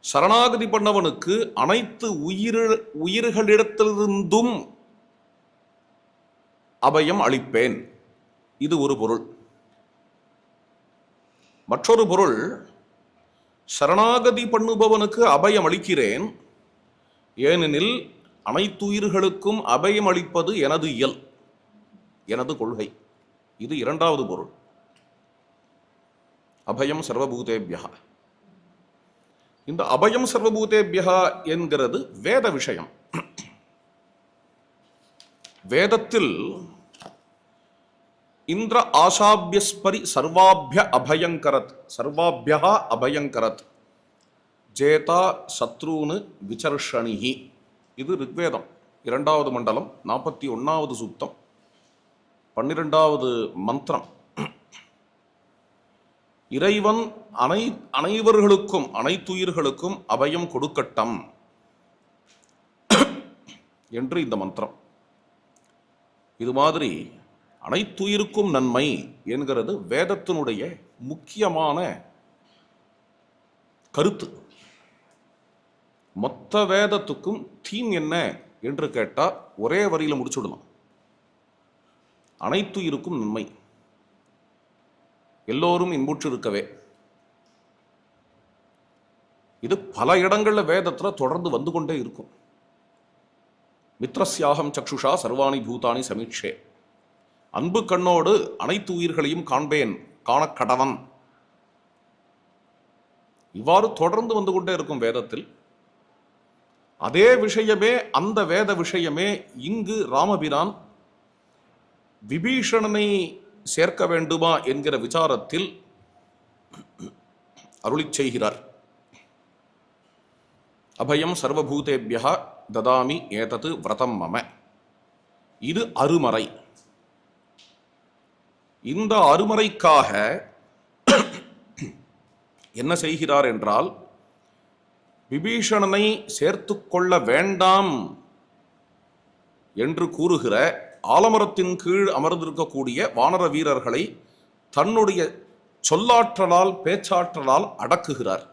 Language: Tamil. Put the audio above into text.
சரணாகதி பண்ணவனுக்கு அனைத்து உயிர் உயிர்களிடத்திலிருந்தும் அபயம் அளிப்பேன். இது ஒரு பொருள். மற்றொரு பொருள் சரணாகதி பண்ணுபவனுக்கு அபயம் அளிக்கிறேன். ஏனெனில் அனைத்து உயிர்களுக்கும் அபயம் அளிப்பது எனது இயல் எனது கொள்கை. இது இரண்டாவது பொருள். அபயம் சர்வபூதேபியா இந்த அபயம் சர்வபூதேபியா என்கிறது வேத விஷயம். வேதத்தில் இந்திர ஆசாபியஸ்பரி சர்வாபிய அபயங்கரத் சர்வாபியா அபயங்கரத் ஜேதா சத்ருன்னு விசர்ஷணிஹி. இது ரிக்வேதம். இரண்டாவது மண்டலம் நாற்பத்தி ஒன்றாவது சூக்தம் பன்னிரெண்டாவது மந்திரம். இறைவன் அனை அனைவர்களுக்கும் அனைத்துயிர்களுக்கும் அபயம் கொடுக்கட்டம். என்று இந்த மந்திரம். இது மாதிரி அனைத்துயிருக்கும் நன்மை என்கிறது வேதத்தினுடைய முக்கியமான கருத்து. மொத்த வேதத்துக்கும் தீம் என்ன என்று கேட்டால் ஒரே வரியில் முடிச்சுடலாம். அனைத்துயிருக்கும் நன்மை. எல்லோரும் இன்புற்றிருக்கவே இது பல இடங்கள்ல வேதத்தில் தொடர்ந்து வந்து கொண்டே இருக்கும். மித்ரஸ்யாகம் சக்ஷுஷா சர்வாணி பூதானி சமீட்சே. அன்பு கண்ணோடு அனைத்து உயிர்களையும் காண்பேன் காணக்கடவன் இவ்வாறு தொடர்ந்து வந்து கொண்டே இருக்கும் வேதத்தில் அதே விஷயமே அந்த வேத விஷயமே இங்கு ராமபிரான் விபீஷணனை சேர்க்க வேண்டுமா என்கிற விசாரத்தில் அருளிச் செய்கிறார். அபயம் சர்வபூதேபியா ததாமி ஏதது விரதம் மம. இது அருமறை. இந்த அருமறைக்காக என்ன செய்கிறார் என்றால் விபீஷணனை சேர்த்து கொள்ள வேண்டாம் என்று கூறுகிற ஆலமரத்தின் கீழ் அமர்ந்திருக்கக்கூடிய வானர வீரர்களை தன்னுடைய சொல்லாற்றலால் பேச்சாற்றலால் அடக்குகிறார்.